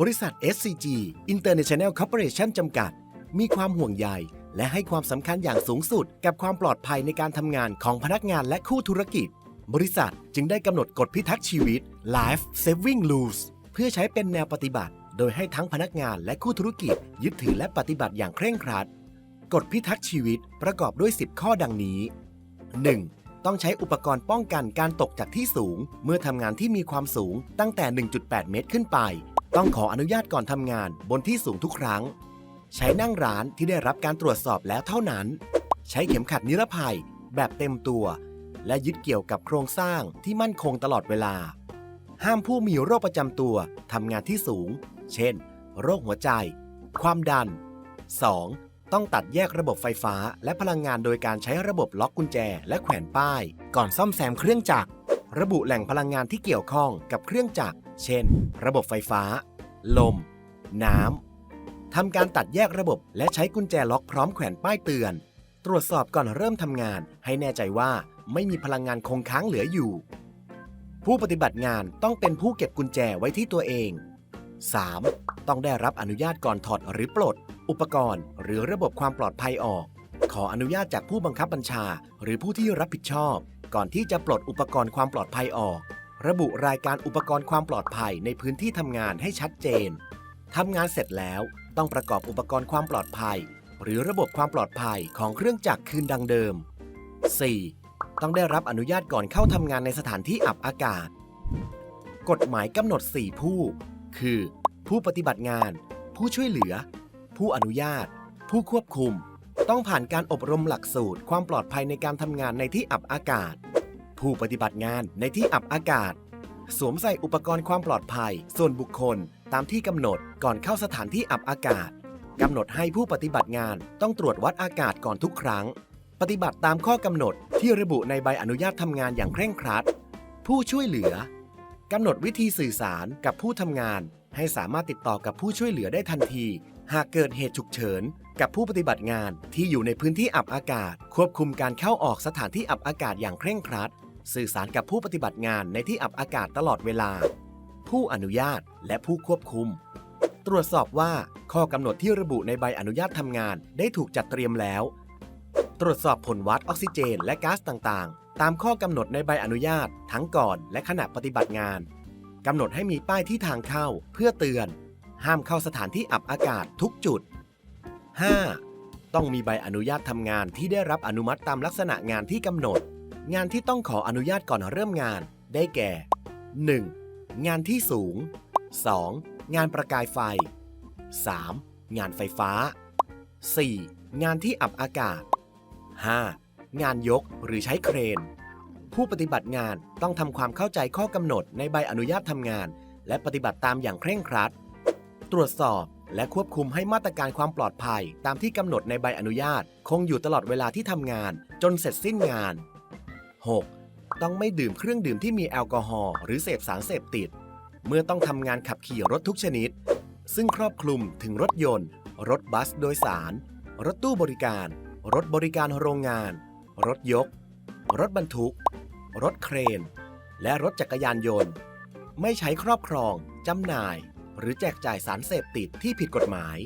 บริษัท SCG International Corporation จำกัด มีความห่วงใย และให้ความสำคัญอย่างสูงสุด กับความปลอดภัยในการทำงานของพนักงานและคู่ธุรกิจ บริษัทจึงได้กำหนดกฎพิทักษ์ชีวิต Life Saving Rules เพื่อใช้เป็นแนวปฏิบัติ โดยให้ทั้งพนักงานและคู่ธุรกิจ ยึดถือและปฏิบัติอย่างเคร่งครัด กฎพิทักษ์ชีวิตประกอบด้วย 10 ข้อดังนี้ 1. ต้องใช้อุปกรณ์ป้องกันการตกจากที่สูง เมื่อทำงานที่มีความสูงตั้งแต่ 1.8 เมตรขึ้นไป ต้องขออนุญาตก่อนทำงานบนที่สูงทุกครั้ง ใช้นั่งร้านที่ได้รับการตรวจสอบแล้วเท่านั้น ใช้เข็มขัดนิรภัยแบบเต็มตัว และยึดเกี่ยวกับโครงสร้างที่มั่นคงตลอดเวลา ห้ามผู้มีโรคประจำตัวทำงานที่สูง เช่น โรคหัวใจ ความดัน 2. ต้องตัดแยกระบบไฟฟ้าและพลังงานโดยการใช้ระบบล็อกกุญแจและแขวนป้าย ก่อนซ่อมแซมเครื่องจักร ระบุแหล่งพลังงานที่เกี่ยวข้องกับเครื่องจักร เช่น ระบบไฟฟ้า ลม น้ำ ทำการตัดแยกระบบและใช้กุญแจล็อกพร้อมแขวนป้ายเตือน ตรวจสอบก่อนเริ่มทำงานให้แน่ใจว่าไม่มีพลังงานคงค้างเหลืออยู่ ผู้ปฏิบัติงานต้องเป็นผู้เก็บกุญแจไว้ที่ตัวเอง 3. ต้องได้รับอนุญาตก่อนถอดหรือปลด อุปกรณ์ หรือระบบความปลอดภัยออก ขออนุญาตจากผู้บังคับบัญชา หรือผู้ที่รับผิดชอบ ก่อนที่จะปลดอุปกรณ์ความปลอดภัยออก ระบุรายการอุปกรณ์ความปลอดภัยในพื้นที่ทำงานให้ชัดเจนทำงานเสร็จแล้วต้องประกอบอุปกรณ์ความปลอดภัย หรือระบบความปลอดภัยของเครื่องจักรคืนดังเดิม 4. ต้องได้รับอนุญาตก่อนเข้าทำงานในสถานที่อับอากาศ กฎหมายกำหนด 4 ผู้ คือ ผู้ปฏิบัติงาน ผู้ช่วยเหลือ ผู้อนุญาต ผู้ควบคุม ต้องผ่านการอบรมหลักสูตร ความปลอดภัยในการทำงานในที่อับอากาศ ผู้ปฏิบัติงานในที่อับอากาศ สวมใส่อุปกรณ์ความปลอดภัย ส่วนบุคคล ตามที่กำหนดก่อนเข้าสถานที่อับอากาศกำหนดให้ผู้ปฏิบัติงานต้องตรวจวัดอากาศก่อนทุกครั้ง ปฏิบัติตามข้อกำหนดที่ระบุในใบอนุญาตทำงานอย่างเคร่งครัด ผู้ช่วยเหลือกำหนดวิธีสื่อสารกับผู้ทำงาน ให้สามารถติดต่อกับผู้ช่วยเหลือได้ทันที หากเกิดเหตุฉุกเฉิน กับผู้ปฏิบัติงานที่อยู่ในพื้นที่อับอากาศ ควบคุมการเข้าออกสถานที่อับอากาศอย่างเคร่งครัด สื่อสารกับผู้ปฏิบัติงานในที่อับอากาศตลอดเวลา ผู้อนุญาตและผู้ควบคุม ตรวจสอบว่าข้อกำหนดที่ระบุในใบอนุญาตทำงานได้ถูกจัดเตรียมแล้ว ตรวจสอบผลวัดออกซิเจน และก๊าซต่างๆ ตามข้อกำหนดในใบอนุญาตทั้งก่อนและขณะปฏิบัติงานกำหนดให้มีป้ายที่ทางเข้าเพื่อเตือน ห้ามเข้าสถานที่อับอากาศทุกจุด 5. ต้องมีใบอนุญาตทำงานที่ได้รับอนุมัติตามลักษณะงานที่กำหนด งานที่ต้องขออนุญาตก่อนเริ่มงาน ได้แก่ 1. งานที่สูง 2. งานประกายไฟ 3. งานไฟฟ้า 4. งานที่อับอากาศ 5. งานยกหรือใช้เครน ผู้ปฏิบัติงานต้องทำความเข้าใจข้อกำหนดในใบอนุญาตทำงาน และปฏิบัติตามอย่างเคร่งครัด ตรวจสอบและควบคุมให้มาตรการความปลอดภัย ตามที่กำหนดในใบอนุญาต คงอยู่ตลอดเวลาที่ทำงาน จนเสร็จสิ้นงาน 6. ต้องไม่ดื่มเครื่องดื่มที่มีแอลกอฮอล์หรือเสพสารเสพติด เมื่อต้องทำงานขับขี่รถทุกชนิด ซึ่งครอบคลุมถึงรถยนต์ รถบัสโดยสาร รถตู้บริการ รถบริการโรงงาน รถยก รถบรรทุก รถเครน และรถจักรยานยนต์ ไม่ใช้ครอบครองจำหน่าย รือแจกจ่ายสารเสพติดที่ผิดกฎหมาย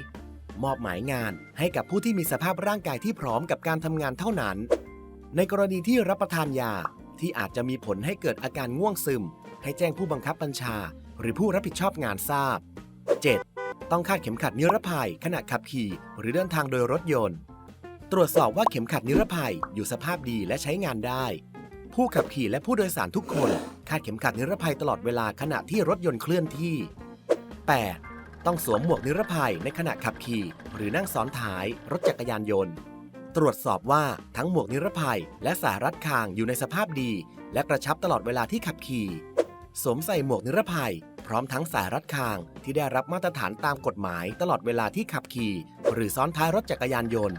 มอบหมายงานให้กับผู้ที่มีสภาพร่างกายที่พร้อมกับการทำงานเท่านั้น ในกรณีที่รับประทานยาที่อาจจะมีผลให้เกิดอาการง่วงซึม ให้แจ้งผู้บังคับบัญชา หรือผู้รับผิดชอบงานทราบ 7. ต้องคาดเข็มขัดนิรภัย ขณะขับขี่หรือเดินทางโดยรถยนต์ ตรวจสอบว่าเข็มขัดนิรภัยอยู่สภาพดีและใช้งานได้ ผู้ขับขี่และผู้โดยสารทุกคน คาดเข็มขัดนิรภัยตลอดเวลาขณะที่รถยนต์เคลื่อนที่ 8. ต้องสวมหมวกนิรภัยในขณะขับขี่ หรือนั่งซ้อนท้ายรถจักรยานยนต์ ตรวจสอบว่าทั้งหมวกนิรภัยและสายรัดคางอยู่ในสภาพดี และกระชับตลอดเวลาที่ขับขี่สวมใส่หมวกนิรภัย พร้อมทั้งสายรัดคางที่ได้รับมาตรฐานตามกฎหมายตลอดเวลาที่ขับขี่ หรือซ้อนท้ายรถจักรยานยนต์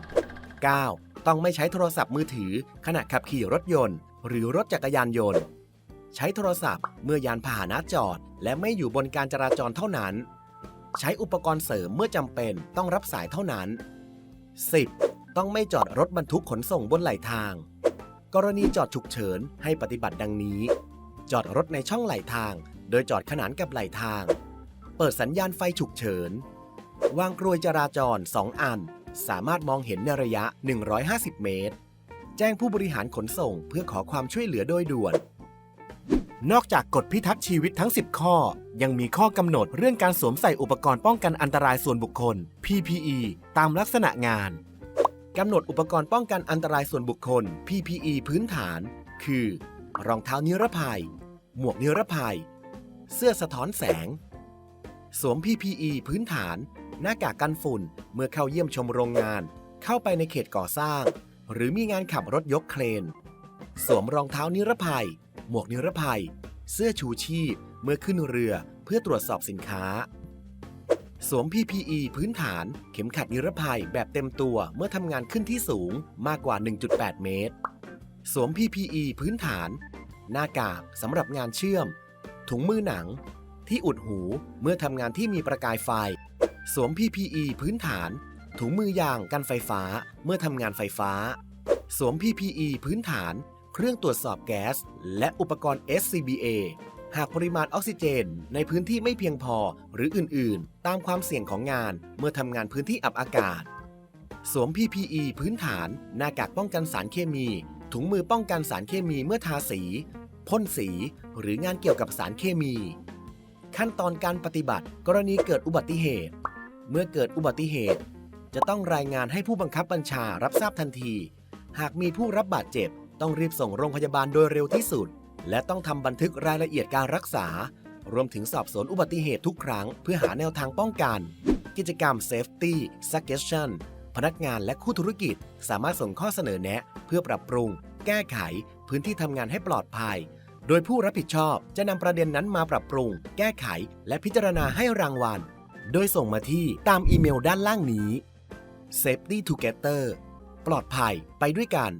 9. ต้องไม่ใช้โทรศัพท์มือถือ ขณะขับขี่รถยนต์ หรือรถจักรยานยนต์ ใช้โทรศัพท์ เมื่อยานพาหนะจอด และไม่อยู่บนการจราจรเท่านั้น ใช้อุปกรณ์เสริมเมื่อจำเป็นต้องรับสายเท่านั้น 10. ต้องไม่จอดรถบรรทุกขนส่งบนไหลทาง กรณีจอดฉุกเฉินให้ปฏิบัติดังนี้ จอดรถในช่องไหลทาง โดยจอดขนานกับไหลทาง เปิดสัญญาณไฟฉุกเฉิน วางกลวยจราจร 2 อัน สามารถมองเห็นในระยะ 150 เมตร แจ้งผู้บริหารขนส่งเพื่อขอความช่วยเหลือโดยด่วน นอกจากกฎพิทักษ์ชีวิตทั้ง 10 ข้อ ยังมีข้อกำหนดเรื่องการสวมใส่อุปกรณ์ป้องกันอันตรายส่วนบุคคล PPE ตามลักษณะงานกำหนดอุปกรณ์ป้องกันอันตรายส่วนบุคคล PPE พื้นฐาน คือ รองเท้านิรภัย หมวกนิรภัย เสื้อสะท้อนแสง สวม PPE พื้นฐาน หน้ากากกันฝุ่นเมื่อเข้าเยี่ยมชมโรงงาน เข้าไปในเขตก่อสร้าง หรือมีงานขับรถยกเครน สวมรองเท้านิรภัย หมวกนิรภัย เสื้อชูชีพเมื่อขึ้นเรือเพื่อตรวจสอบสินค้า สวม PPE พื้นฐาน เข็มขัดนิรภัยแบบเต็มตัวเมื่อทำงานขึ้นที่สูงมากกว่า 1.8 เมตร สวม PPE พื้นฐาน หน้ากากสำหรับงานเชื่อม ถุงมือหนัง ที่อุดหูเมื่อทำงานที่มีประกายไฟ สวม PPE พื้นฐาน ถุงมือยางกันไฟฟ้าเมื่อทำงานไฟฟ้า สวม PPE พื้นฐาน เครื่องตรวจสอบแก๊ส และอุปกรณ์ SCBA หากปริมาณออกซิเจน ในพื้นที่ไม่เพียงพอหรืออื่น ๆ ตามความเสี่ยงของงานเมื่อทำงานพื้นที่อับอากาศ สวม PPE พื้นฐาน หน้ากากป้องกันสารเคมี ถุงมือป้องกันสารเคมีเมื่อทาสี พ่นสี หรืองานเกี่ยวกับสารเคมี ขั้นตอนการปฏิบัติ กรณีเกิดอุบัติเหตุ เมื่อเกิดอุบัติเหตุ จะต้องรายงานให้ผู้บังคับบัญชารับทราบทันที หากมีผู้รับบาดเจ็บ ต้องรีบส่งโรงพยาบาลโดยเร็วที่สุด และต้องทำบันทึกรายละเอียดการรักษา รวมถึงสอบสวนอุบัติเหตุทุกครั้ง เพื่อหาแนวทางป้องกัน กิจกรรม Safety Suggestion พนักงานและคู่ธุรกิจสามารถส่งข้อเสนอแนะ เพื่อปรับปรุง แก้ไข พื้นที่ทำงานให้ปลอดภัย โดยผู้รับผิดชอบจะนำประเด็นนั้นมาปรับปรุง แก้ไข และพิจารณาให้รางวัล โดยส่งมาที่ตามอีเมลด้านล่างนี้ Safety Together ปลอดภัยไปด้วยกัน